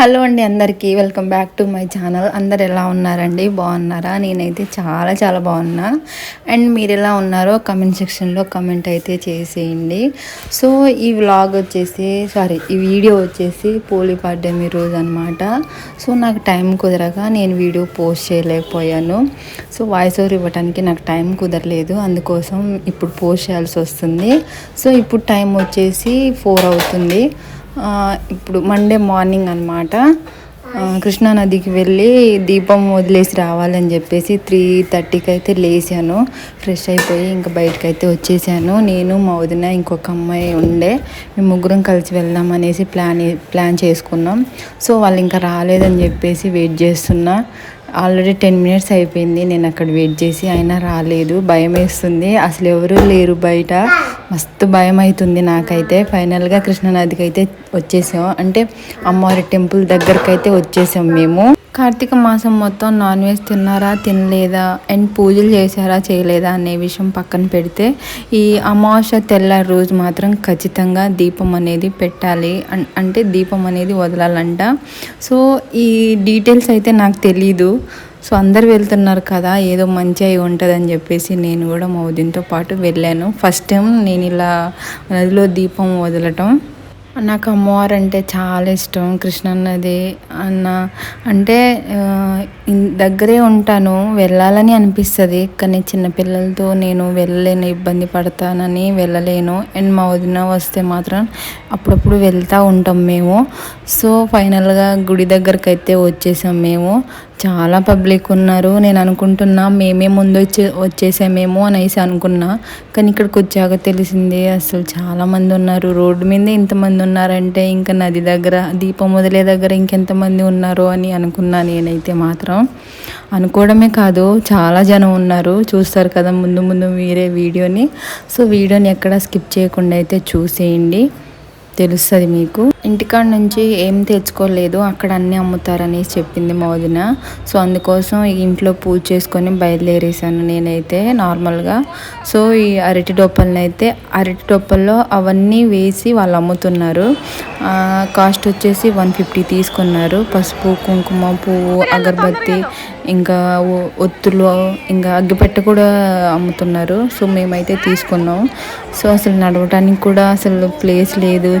Hello అండి అందరికీ. Welcome back to my channel అందరు ఎలా ఉన్నారండి? బాగున్నారా? నేనైతే చాలా చాలా బాగున్నా. అండ్ మీరు ఎలా ఉన్నారో కమెంట్ సెక్షన్లో కమెంట్ అయితే చేసేయండి. సో ఈ వ్లాగ్ వచ్చేసి సారీ ఈ వీడియో వచ్చేసి పోలీ పడ్డమి రోజు అనమాట సో నాకు టైం కుదరక నేను వీడియో పోస్ట్ చేయలేకపోయాను. సో వాయిస్ ఓవర్ ఇవ్వడానికి నాకు టైం కుదరలేదు. అందుకోసం ఇప్పుడు పోస్ట్ చేయాల్సి వస్తుంది. సో ఇప్పుడు టైం వచ్చేసి ఫోర్ అవుతుంది. ఇప్పుడు మండే మార్నింగ్ అనమాట కృష్ణానదికి వెళ్ళి దీపం వదిలేసి రావాలని చెప్పేసి త్రీ థర్టీకి అయితే లేచాను. ఫ్రెష్ అయిపోయి ఇంకా బయటకు అయితే వచ్చేసాను. నేను మా వదిన ఇంకొక అమ్మాయి ఉండే. మేము ముగ్గురం కలిసి వెళ్దాం అనేసి ప్లాన్ ప్లాన్ చేసుకున్నాం. సో వాళ్ళు ఇంకా రాలేదని చెప్పేసి వెయిట్ చేస్తున్నా. ఆల్రెడీ టెన్ మినిట్స్ అయిపోయింది నేను అక్కడ వెయిట్ చేసి అయినా రాలేదు భయం వేస్తుంది. అసలు ఎవరు లేరు బయట. మస్తు భయం అవుతుంది నాకైతే. ఫైనల్గా కృష్ణానదికి అయితే వచ్చేసాం. అంటే అమ్మవారి టెంపుల్ దగ్గరకైతే వచ్చేసాం మేము. కార్తీక మాసం మొత్తం నాన్ వెజ్ తిన్నారా తినలేదా అండ్ పూజలు చేశారా చేయలేదా అనే విషయం పక్కన పెడితే ఈ అమావాస్య తెల్లారి రోజు మాత్రం ఖచ్చితంగా దీపం అనేది పెట్టాలి. అంటే దీపం అనేది వదలాలంట. సో ఈ డీటెయిల్స్ అయితే నాకు తెలీదు. సో అందరు వెళ్తున్నారు కదా ఏదో మంచి అయి ఉంటుందని చెప్పేసి నేను కూడా మా వదినతో పాటు వెళ్ళాను. ఫస్ట్ టైం నేను ఇలా నదిలో దీపం వదలటం నాకు అమ్మవారు అంటే చాలా ఇష్టం. కృష్ణన్నది అన్న. అంటే దగ్గరే ఉంటాను. వెళ్ళాలని అనిపిస్తుంది. కానీ చిన్నపిల్లలతో నేను వెళ్ళలేను ఇబ్బంది పడతానని వెళ్ళలేను. అండ్ మా వదిన వస్తే మాత్రం అప్పుడప్పుడు వెళ్తూ ఉంటాం మేము. సో ఫైనల్గా గుడి దగ్గరకైతే అయితే వచ్చేసాం మేము. చాలా పబ్లిక్ ఉన్నారు. నేను అనుకుంటున్నా మేమే ముందు వచ్చే వచ్చేసామేమో అనేసి అనుకున్నా. కానీ ఇక్కడికి వచ్చాక తెలిసింది అసలు చాలామంది ఉన్నారు. రోడ్డు మీద ఇంతమంది ఉన్నారంటే ఇంకా నది దగ్గర దీపం వదిలే దగ్గర ఇంకెంతమంది ఉన్నారు అని అనుకున్నా నేనైతే మాత్రం. అనుకోవడమే కాదు చాలా జనం ఉన్నారు. చూస్తారు కదా ముందు ముందు మీరే వీడియోని. సో వీడియోని ఎక్కడ స్కిప్ చేయకుండా అయితే చూసేయండి. తెలుస్తుంది మీకు. ఇంటికాడ నుంచి ఏం తెచ్చుకోలేదు అక్కడ అన్నీ అమ్ముతారనేసి చెప్పింది మా వదిన సో అందుకోసం ఈ ఇంట్లో పూజ చేసుకొని బయలుదేరేసాను నేనైతే నార్మల్గా. సో ఈ అరటి డొప్పల్ని అయితే అరటి డొప్పల్లో అవన్నీ వేసి వాళ్ళు అమ్ముతున్నారు. కాస్ట్ వచ్చేసి వన్ ఫిఫ్టీ తీసుకున్నారు. పసుపు కుంకుమ పువ్వు అగరబత్తి ఇంకా ఒత్తులు ఇంకా అగ్గిపెట్ట కూడా అమ్ముతున్నారు. సో మేమైతే తీసుకున్నాం. సో అసలు నడవటానికి కూడా అసలు ప్లేస్ లేదు.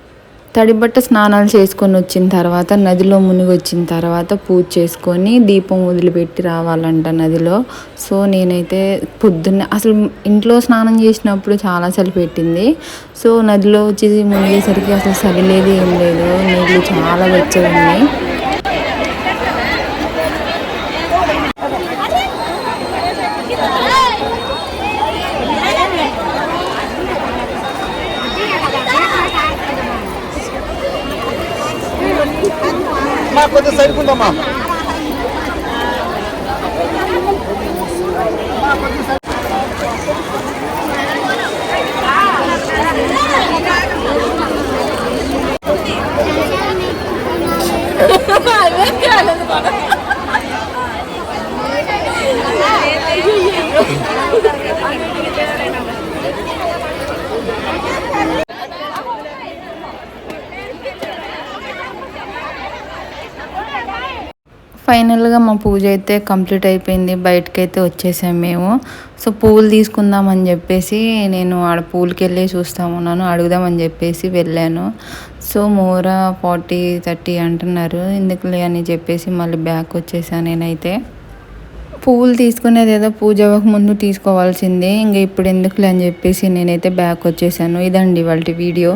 తడిబట్ట స్నానాలు చేసుకొని వచ్చిన తర్వాత నదిలో మునిగి వచ్చిన తర్వాత పూజ చేసుకొని దీపం వదిలిపెట్టి రావాలంట నదిలో. సో నేనైతే పొద్దున్నే అసలు ఇంట్లో స్నానం చేసినప్పుడు చాలా చలి పెట్టింది. సో నదిలో వచ్చేసి మునిగేసరికి అసలు చలి లేదు. ఏం లేదు నీళ్ళు చాలా వెచ్చగా ఉన్నాయి. మా కొంచెం సైడ్ ఉందమ్మా ఫైనల్గా మా పూజ అయితే కంప్లీట్ అయిపోయింది. బయటకైతే వచ్చేసాం మేము. సో పూలు తీసుకుందామని చెప్పేసి నేను ఆడ పూలకి వెళ్ళి చూస్తామన్నాను అడుగుదామని చెప్పేసి వెళ్ళాను. సో మోర ఫార్టీ థర్టీ అంటున్నారు. ఎందుకులే అని చెప్పేసి మళ్ళీ బ్యాక్ వచ్చేసాను నేనైతే. పూలు తీసుకునేది ఏదో పూజ ముందు తీసుకోవాల్సిందే. ఇంకా ఇప్పుడు ఎందుకులే అని చెప్పేసి నేనైతే బ్యాక్ వచ్చేసాను. ఇదండి వాళ్ళ వీడియో.